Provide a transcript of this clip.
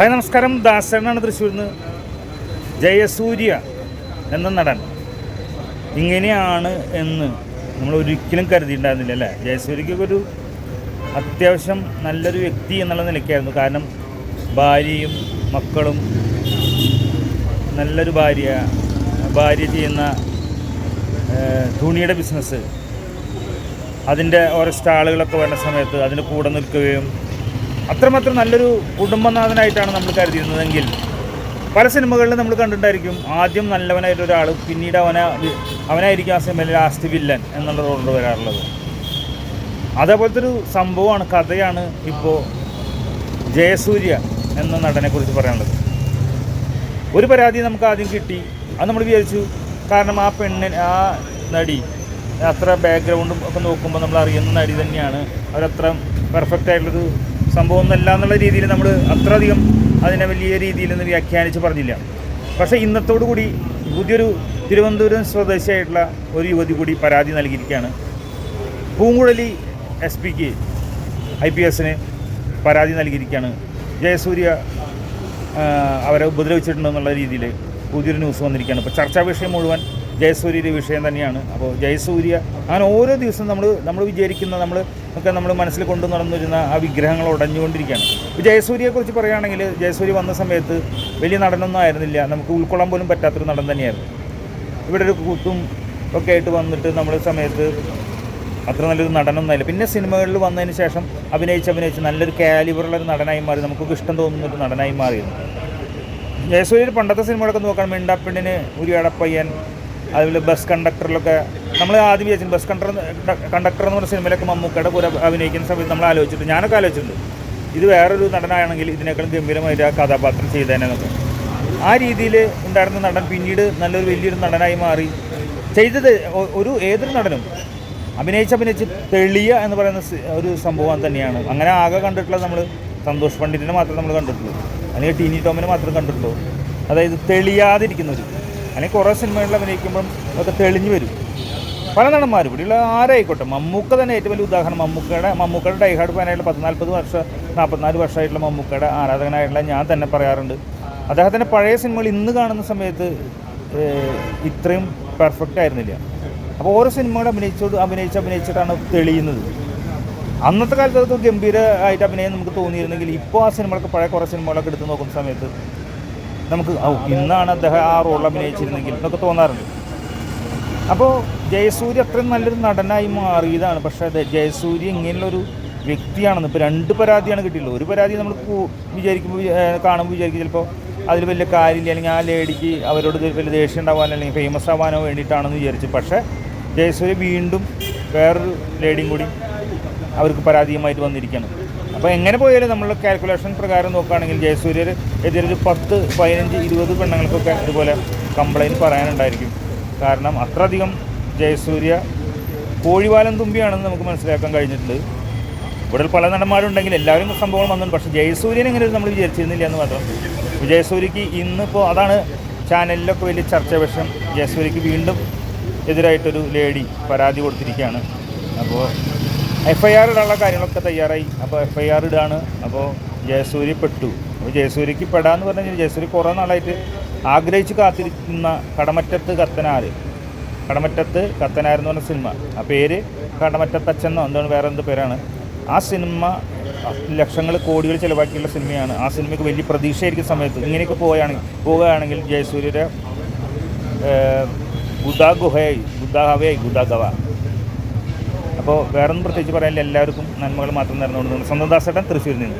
Hi നമസ്കാരം. ദാസനാണ് തൃശ്ശൂരിൽ നിന്ന് ജയസൂര്യ എന്ന നടൻ. ഇങ്ങനെയാണ് എന്ന് നമ്മൾ ഒരിക്കലും കരുതിയിട്ടുണ്ടായിരുന്നില്ല അല്ലേ? ജയസൂര്യക്കൊക്കെ ഒരു അത്യാവശ്യം നല്ലൊരു വ്യക്തി എന്നുള്ള നിലയ്ക്കായിരുന്നു. കാരണം ഭാര്യയും മക്കളും നല്ലൊരു ഭാര്യ ഭാര്യ ചെയ്യുന്ന തുണിയുടെ ബിസിനസ് അതിന്റെ ഓരോ സ്റ്റാളുകളൊക്കെ വരുന്ന സമയത്ത് അതിന് കൂടെ നിൽക്കുകയും അത്രമാത്രം നല്ലൊരു കുടുംബനാഥനായിട്ടാണ് നമ്മൾ കരുതിയിരുന്നതെങ്കിൽ പല സിനിമകളിലും നമ്മൾ കണ്ടിട്ടുണ്ടായിരിക്കും ആദ്യം നല്ലവനായിട്ട് ഒരാൾ പിന്നീട് അവനെ അവനായിരിക്കും ആ സിനിമയിൽ ലാസ്റ്റ് വില്ലൻ എന്നുള്ള റോളിൽ വരാറുള്ളത്. അതേപോലത്തെ ഒരു സംഭവമാണ് കഥയാണ് ഇപ്പോൾ ജയസൂര്യ എന്ന നടനെക്കുറിച്ച് പറയാനുള്ളത്. ഒരു പരാതി നമുക്ക് ആദ്യം കിട്ടി. അത് നമ്മൾ വിചാരിച്ചു കാരണം ആ പെണ്ണിന് ആ നടി അത്ര ബാക്ക്ഗ്രൗണ്ടും ഒക്കെ നോക്കുമ്പോൾ നമ്മൾ അറിയുന്ന നടി തന്നെയാണ്. അവരത്ര പെർഫെക്റ്റ് ആയിട്ടുള്ളൊരു സംഭവം ഒന്നല്ല എന്നുള്ള രീതിയിൽ നമ്മൾ അത്രയധികം അതിനെ വലിയ രീതിയിൽ നിന്ന് വ്യാഖ്യാനിച്ച് പറഞ്ഞില്ല. പക്ഷേ ഇന്നത്തോടു കൂടി പുതിയൊരു തിരുവനന്തപുരം സ്വദേശിയായിട്ടുള്ള ഒരു യുവതി കൂടി പരാതി നൽകിയിരിക്കുകയാണ്. Poonkuzhali S P I P എസിന് പരാതി നൽകിയിരിക്കുകയാണ്. ജയസൂര്യ അവരെ ഉപദ്രവിച്ചിട്ടുണ്ടെന്നുള്ള രീതിയിൽ പുതിയൊരു ന്യൂസ് വന്നിരിക്കുകയാണ്. ഇപ്പോൾ ചർച്ചാ വിഷയം മുഴുവൻ ജയസൂര്യയുടെ വിഷയം തന്നെയാണ്. അപ്പോൾ ജയസൂര്യ അങ്ങനെ ഓരോ ദിവസവും നമ്മൾ നമ്മൾ വിചാരിക്കുന്ന നമ്മൾ ഒക്കെ നമ്മൾ മനസ്സിൽ കൊണ്ടു നടന്നിരുന്ന ആ വിഗ്രഹങ്ങൾ ഉടഞ്ഞുകൊണ്ടിരിക്കുകയാണ്. ഇപ്പോൾ ജയസൂര്യയെക്കുറിച്ച് പറയുകയാണെങ്കിൽ ജയസൂര്യ വന്ന സമയത്ത് വലിയ നടനൊന്നും ആയിരുന്നില്ല. നമുക്ക് ഉൾക്കൊള്ളാൻ പോലും പറ്റാത്തൊരു നടൻ തന്നെയായിരുന്നു. ഇവിടെ ഒരു കൂത്തും ഒക്കെ ആയിട്ട് വന്നിട്ട് നമ്മൾ സമയത്ത് അത്ര നല്ലൊരു നടനൊന്നുമില്ല പിന്നെ സിനിമകളിൽ വന്നതിന് ശേഷം അഭിനയിച്ച് അഭിനയിച്ച് നല്ലൊരു കാലിബറുള്ള ഒരു നടനായി മാറി. നമുക്കൊക്കെ ഇഷ്ടം തോന്നുന്ന ഒരു നടനായി മാറിയിരുന്നു. ജയസൂര്യയുടെ പണ്ടത്തെ സിനിമകളൊക്കെ നോക്കണം മിണ്ടാപ്പെണ്ണിന് ഒരു അടപ്പയ്യൻ അതുപോലെ ബസ് കണ്ടക്ടറിലൊക്കെ നമ്മൾ ആദ്യം വിചാരിച്ചു ബസ് കണ്ടക്ടർ കണ്ടക്ടർ എന്ന് പറഞ്ഞ സിനിമയിലൊക്കെ മമ്മൂക്കയുടെ കൂടെ അഭിനയിക്കുന്ന സമയത്ത് നമ്മൾ ആലോചിച്ചിട്ട് ഞാനൊക്കെ ആലോചിച്ചിട്ടുണ്ട്. ഇത് വേറൊരു നടനാണെങ്കിൽ ഇതിനേക്കാളും ഗംഭീരമായിട്ട് ആ കഥാപാത്രം ചെയ്തേനെന്നൊക്കെ. ആ രീതിയിൽ ഉണ്ടായിരുന്ന നടൻ പിന്നീട് നല്ലൊരു വലിയൊരു നടനായി മാറി. ചെയ്തത് ഒരു ഏതൊരു നടനും അഭിനയിച്ച് അഭിനയിച്ച് തെളിയ എന്ന് പറയുന്ന ഒരു സംഭവം തന്നെയാണ്. അങ്ങനെ ആകെ കണ്ടിട്ടുള്ളത് നമ്മൾ സന്തോഷ് പണ്ഡിറ്റിനെ മാത്രമേ നമ്മൾ കണ്ടിട്ടുള്ളൂ. അല്ലെങ്കിൽ ടീനി ടോമിനെ മാത്രമേ കണ്ടിട്ടുള്ളൂ. അതായത് തെളിയാതിരിക്കുന്നവർ അല്ലെങ്കിൽ കുറേ സിനിമകളിൽ അഭിനയിക്കുമ്പം അതൊക്കെ തെളിഞ്ഞു വരും. പല നടന്മാരും. ഇവിടെയുള്ള ആരായിക്കോട്ടെ? മമ്മൂക്ക തന്നെ ഏറ്റവും വലിയ ഉദാഹരണം. മമ്മൂക്കയുടെ മമ്മൂക്കയുടെ ഡൈഹാർഡ് ഫാനായിട്ടുള്ള പത്ത് നാൽപ്പത് വർഷം നാൽപ്പത്തിനാല് വർഷമായിട്ടുള്ള മമ്മൂക്കയുടെ ആരാധകനായിട്ടുള്ള ഞാൻ തന്നെ പറയാറുണ്ട്. അദ്ദേഹത്തിന്റെ പഴയ സിനിമകൾ ഇന്ന് കാണുന്ന സമയത്ത് ഇത്രയും പെർഫെക്റ്റ് ആയിരുന്നില്ല. അപ്പോൾ ഓരോ സിനിമകൾ അഭിനയിച്ചോട് അഭിനയിച്ച് അഭിനയിച്ചിട്ടാണ് തെളിയുന്നത്. അന്നത്തെ കാലത്ത് അത് ഗംഭീരമായിട്ട് അഭിനയം നമുക്ക് തോന്നിയിരുന്നെങ്കിൽ ഇപ്പോൾ ആ സിനിമകളൊക്കെ പഴയ കുറേ സിനിമകളൊക്കെ എടുത്ത് നോക്കുന്ന സമയത്ത് നമുക്ക് ഔ ഇന്നാണ് അദ്ദേഹം ആ റോളിൽ അഭിനയിച്ചിരുന്നെങ്കിൽ എന്നൊക്കെ തോന്നാറുണ്ട്. അപ്പോൾ ജയസൂര്യ അത്രയും നല്ലൊരു നടനായി മാറിയതാണ്. പക്ഷേ അതെ ജയസൂര്യ ഇങ്ങനെയുള്ളൊരു വ്യക്തിയാണെന്ന് ഇപ്പോൾ രണ്ട് പരാതിയാണ് കിട്ടിയുള്ളത് ഒരു പരാതി നമ്മൾ വിചാരിക്കുമ്പോൾ കാണുമ്പോൾ വിചാരിക്കും ചിലപ്പോൾ അതിൽ വലിയ കാര്യമില്ല അല്ലെങ്കിൽ ആ ലേഡിക്ക് അവരോട് വലിയ ദേഷ്യം ഉണ്ടാവാനോ അല്ലെങ്കിൽ ഫേമസ് ആവാനോ വേണ്ടിയിട്ടാണെന്ന് വിചാരിച്ചു. പക്ഷേ ജയസൂര്യ വീണ്ടും വേറൊരു ലേഡിയും കൂടി അവർക്ക് പരാതിയുമായിട്ട് വന്നിരിക്കുകയാണ്. അപ്പോൾ എങ്ങനെ പോയാലും നമ്മൾ കാൽക്കുലേഷൻ പ്രകാരം നോക്കുകയാണെങ്കിൽ ജയസൂര്യർ എതിരൊരു പത്ത് പതിനഞ്ച് ഇരുപത് പെണ്ണുങ്ങൾക്കൊക്കെ ഇതുപോലെ കംപ്ലൈന്റ് പറയാനുണ്ടായിരിക്കും. കാരണം അത്രയധികം ജയസൂര്യ കോഴിവാലം തുമ്പിയാണെന്ന് നമുക്ക് മനസ്സിലാക്കാൻ കഴിഞ്ഞിട്ടുണ്ട്. ഇവിടെ പല നടന്മാരുണ്ടെങ്കിൽ എല്ലാവരും സംഭവങ്ങൾ വന്നിട്ടുണ്ട്. പക്ഷേ ജയസൂര്യൻ എങ്ങനെ നമ്മൾ വിചാരിച്ചിരുന്നില്ല എന്ന് മാത്രം. ജയസൂര്യക്ക് ഇന്നിപ്പോൾ അതാണ് ചാനലിലൊക്കെ വലിയ ചർച്ച വിഷയം. ജയസൂര്യക്ക് വീണ്ടും എതിരായിട്ടൊരു ലേഡി പരാതി കൊടുത്തിരിക്കുകയാണ്. അപ്പോൾ എഫ് ഐ ആർ ഇടാനുള്ള കാര്യങ്ങളൊക്കെ തയ്യാറായി. അപ്പോൾ എഫ് ഐ ആർ ഇടാണ്. അപ്പോൾ ജയസൂര്യ പെട്ടു. അപ്പോൾ ജയസൂര്യക്ക് പെടാന്ന് പറഞ്ഞു കഴിഞ്ഞാൽ ജയസൂര്യ കുറേ നാളായിട്ട് ആഗ്രഹിച്ച് കാത്തിരിക്കുന്ന കടമറ്റത്ത് കത്തനാർ കടമറ്റത്ത് കത്തനാർ എന്ന് പറഞ്ഞ സിനിമ. ആ പേര് കടമറ്റത്തച്ഛനോ എന്താണ് വേറെ എന്ത് പേരാണ്. ആ സിനിമ ലക്ഷങ്ങൾ കോടികൾ ചിലവാക്കിയുള്ള സിനിമയാണ്. ആ സിനിമയ്ക്ക് വലിയ പ്രതീക്ഷയായിരിക്കും സമയത്ത് ഇങ്ങനെയൊക്കെ പോവുകയാണെങ്കിൽ പോവുകയാണെങ്കിൽ ജയസൂര്യയുടെ ഗുദാ ഗുഹയായി ഗുദാ ഹവയായി ഗുദാ ഗവ അപ്പോൾ വേറൊന്നും പ്രത്യേകിച്ച് പറയാനില്ല. എല്ലാവർക്കും നന്മകൾ മാത്രം നേർന്നുകൊണ്ട് സ്വന്തം ദാസേട്ടൻ തൃശ്ശൂരിൽ നിന്ന്.